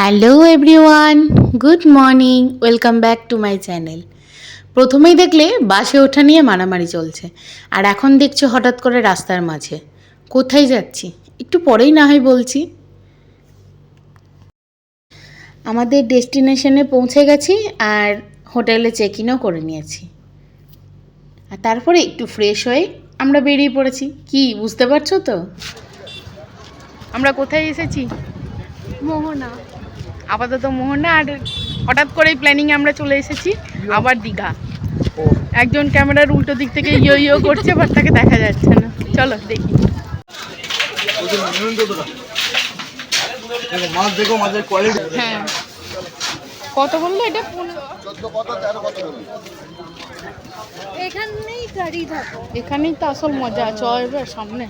Hello everyone good morning welcome back to my channel প্রথমেই দেখলে বাসে ওঠা নিয়ে মারামারি চলছে। আর এখন দেখছ হঠাৎ করে রাস্তার মাঝে। কোথায় যাচ্ছি? একটু পরেই না হয় বলছি। আমাদের ডেস্টিনেশনে পৌঁছে গেছি আর হোটেলে চেক ইনও করে নিয়েছি। আর তারপরে একটু ফ্রেশ হয়ে আমরা বেরিয়ে পড়েছি। কি, বুঝতে পারছ তো? আমরা কোথায় এসেছি? মোহনা। আপাতত মোহনা আর হঠাৎ করেই প্ল্যানিং আমরা চলে এসেছি আবার দীঘা। একজন ক্যামেরার উল্টো দিক থেকে ইয়ো ইয়ো করছে বাট তাকে দেখা যাচ্ছে না। চলো দেখি। দেখো মাছ দেখো মাছের কোয়ালিটি হ্যাঁ। কত বলল এটা? এখানেই থাকো। এখানেই তো আসল মজা চ এবার সামনে।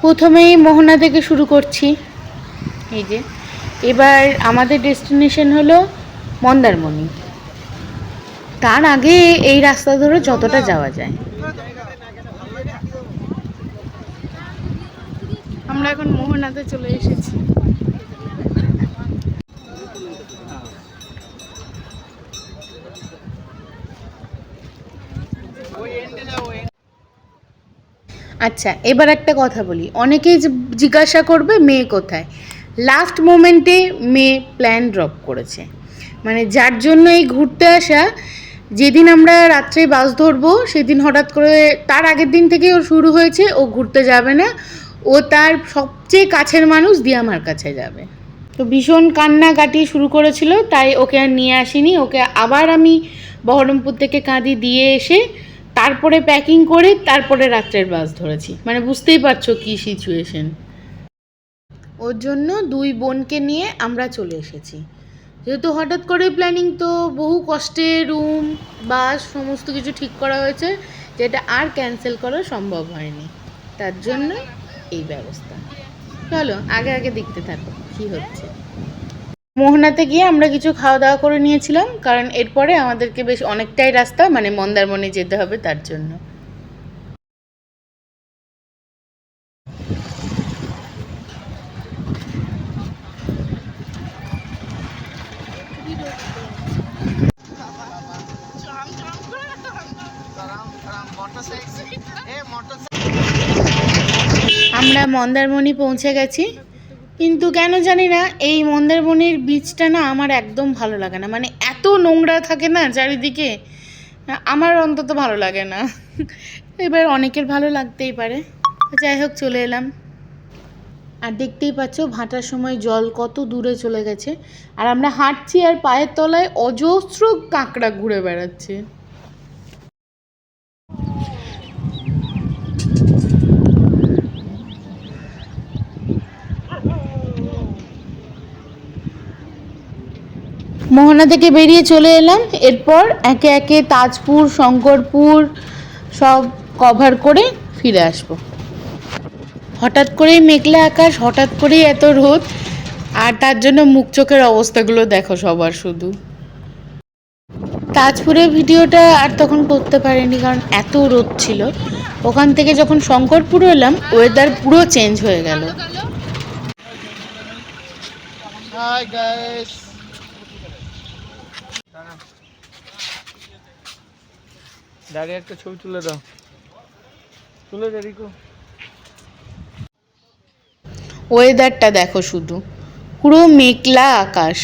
প্রথমেই মোহনা থেকে শুরু করছি। এই যে। এবার আমাদের ডেস্টিনেশন হলো মন্দারমণি। তার আগে এই রাস্তা ধরে যতটা যাওয়া যায়। আমরা এখন মোহনাতে চলে এসেছি। আচ্ছা এবার একটা কথা বলি। অনেকেই জিজ্ঞাসা করবে, মেয়ে কোথায়? লাস্ট মোমেন্টে মেয়ে প্ল্যান ড্রপ করেছে। মানে যার জন্য এই ঘুরতে আসা, যেদিন আমরা রাত্রে বাস ধরবো, সেদিন হঠাৎ করে, তার আগের দিন থেকে ও শুরু হয়েছে, ও ঘুরতে যাবে না ও তার সবচেয়ে কাছের মানুষ দিয়ে আমার কাছে যাবে। তো ভীষণ কান্নাকাটি শুরু করেছিল, তাই ওকে আর নিয়ে আসিনি। ওকে আবার আমি বহরমপুর থেকে কাঁদি দিয়ে এসে তারপরে প্যাকিং করে তারপরে রাত্রের বাস ধরেছি। মানে বুঝতেই পারছ কী সিচুয়েশন ওর জন্য দুই বোনকে নিয়ে আমরা চলে এসেছি। যেহেতু হঠাৎ করে প্ল্যানিং তো বহু কষ্টে রুম বাস সমস্ত কিছু ঠিক করা হয়েছে, যেটা আর ক্যান্সেল করা সম্ভব হয়নি। তার জন্য এই ব্যবস্থা। চলো, আগে আগে দেখতে থাকো, কি হচ্ছে। মোহনাতে গিয়ে আমরা কিছু খাওয়া দাওয়া করে নিয়েছিলাম, কারণ এরপরে আমাদেরকে বেশ অনেকটাই রাস্তা মানে মন্দারমণি যেতে হবে তার জন্য। আমরা মন্দারমণি পৌঁছে গেছি। কিন্তু কেন জানি না এই মন্দারমণির বীজটা না আমার একদম ভালো লাগে না। মানে এত নোংরা থাকে না চারিদিকে আমার অন্তত ভালো লাগে না। এবার অনেকের ভালো লাগতেই পারে। যাই হোক চলে এলাম। আর দেখতেই পাচ্ছ ভাটার সময় জল কত দূরে চলে গেছে। আর আমরা হাঁটছি আর পায়ের তলায় অজস্র কাঁকড়া ঘুরে বেড়াচ্ছে। মোহনা থেকে বেরিয়ে চলে এলাম। এরপর একে একে তাজপুর, শঙ্করপুর সব কভার করে ফিরে আসব। হঠাৎ করেই মেঘলা আকাশ, হঠাৎ করেই এত রোদ, আর তার জন্য মুখ চোখের অবস্থাগুলো দেখো সবার শুধু। তাজপুরের ভিডিওটা আর তখন করতে পারিনি, কারণ এত রোদ ছিল। ওখান থেকে যখন শঙ্করপুর এলাম ওয়েদার পুরো চেঞ্জ হয়ে গেল। হাই গাইস দাঁড়িয়ে একটা ছবি তুলে দাও। তুলে দে রিকো। ওয়েদারটা দেখো শুধু। পুরো মেঘলা আকাশ।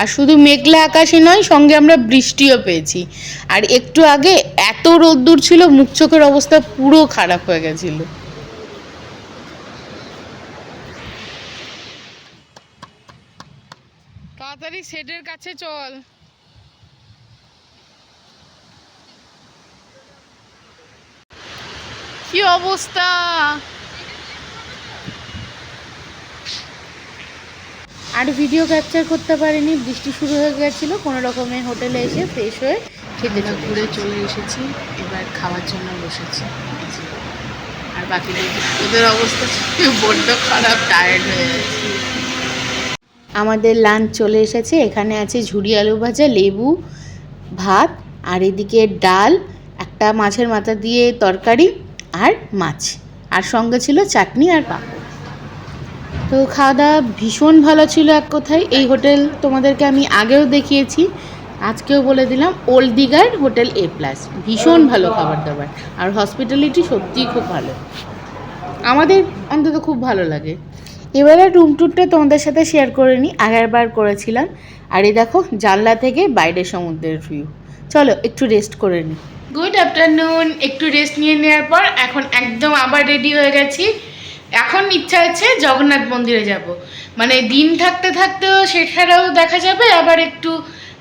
আর শুধু মেঘলা আকাশে নয় সঙ্গে আমরা বৃষ্টিও পেয়েছি। আর একটু আগে এত রোদ্দুর ছিল মুখ চোখের অবস্থা পুরো খারাপ হয়ে গেছিল। তাড়াতাড়ি সেটের কাছে চল। কি অবস্থা? আর ভিডিও ক্যাপচার করতে পারিনি বৃষ্টি শুরু হয়ে গেছিল কোনো রকমে হোটেলে এসে ফ্রেশ হয়ে খেতে ঘুরে চলে এসেছি এবার খাওয়ার জন্য বসেছি আর বাকি ওদের অবস্থা বড্ড খারাপ টায়ার্ড হয়ে গেছে। আমাদের লাঞ্চ চলে এসেছে এখানে আছে ঝুড়ি আলু ভাজা লেবু ভাত আর এদিকে ডাল একটা মাছের মাথা দিয়ে তরকারি আর মাছ। আর সঙ্গে ছিল চাটনি আর পাঁপড়। তো খাওয়া দাওয়া ভীষণ ভালো ছিল এক কথায়। এই হোটেল তোমাদেরকে আমি আগেও দেখিয়েছি, আজকেও বলে দিলাম ওল্ড দিঘার হোটেল এ প্লাস। ভীষণ ভালো খাবার দাবার আর হসপিটালিটি সত্যিই খুব ভালো। আমাদের অন্তত খুব ভালো লাগে। এবারে রুম ট্যুরটা তোমাদের সাথে শেয়ার করে নিই। আগেরবার করেছিলাম। আর এই দেখো জানলা থেকে বাইরের সমুদ্রের ভিউ চলো একটু রেস্ট করে নিই। গুড আফটারনুন একটু রেস্ট নিয়ে নেওয়ার পর এখন একদম আবার রেডি হয়ে গেছি। এখন ইচ্ছা আছে জগন্নাথ মন্দিরে যাব। মানে দিন থাকতে থাকতেও সেখানেও দেখা যাবে, আবার একটু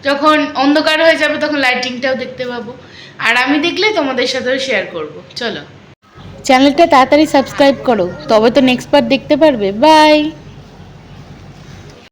যখন অন্ধকার হয়ে যাবে তখন লাইটিংটাও দেখতে পাবো। আর আমি দেখলে তোমাদের সাথেও শেয়ার করব। চলো। চ্যানেলটা তাড়াতাড়ি সাবস্ক্রাইব করো। তবে তো নেক্সট বার দেখতে পারবে। বাই